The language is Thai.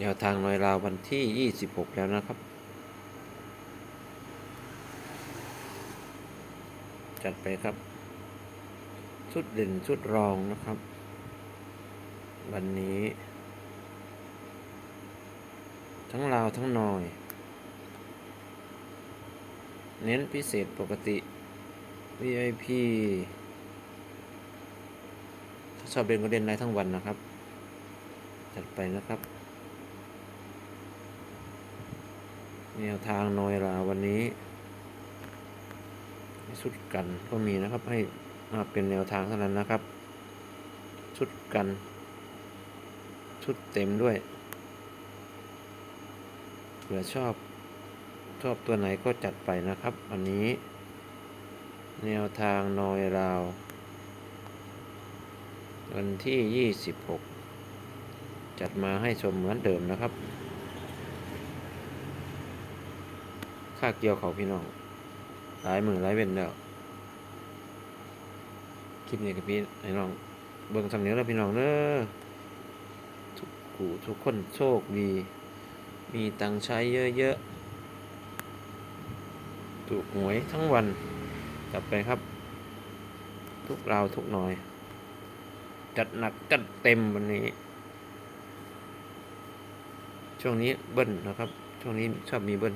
แนวทางหน่วยราววันที่ 26 แล้วนะครับ จัดไปครับ ชุดเด่นชุดรองนะครับ วันนี้ ทั้งราวทั้งหน่อย เน้นพิเศษปกติ VIP ถ้าชอบเด่นก็เด่นได้ทั้งวันนะครับ จัดไปนะครับ แนวทางนอยราวันนี้ชุดกันก็มีนะครับ ให้มาเป็นแนวทางเท่านั้นนะครับ ชุดกัน ชุดเต็มด้วยเผื่อชอบชอบตัวไหนก็จัดไปนะครับวันนี้ แนวทางนอยราว วันที่ 26 จัดมาให้ชมเหมือนเดิมนะครับ ค่าเกี่ยวเขาพี่น้อง หลายมือหลายเว้นแล้ว คลิปนี้กับพี่ไอ้น้อง เบิ่งสำเนียงแล้วพี่น้องเด้อทุกกูทุกคนโชคดี มีตังใช้เยอะๆ ถูกหวยทั้งวันจัดไปครับ ทุกราวทุกหน่อย จัดหนักจัดเต็มวันนี้ ช่วงนี้เบิ้ลนะครับ ช่วงนี้ชอบมีเบิ้ล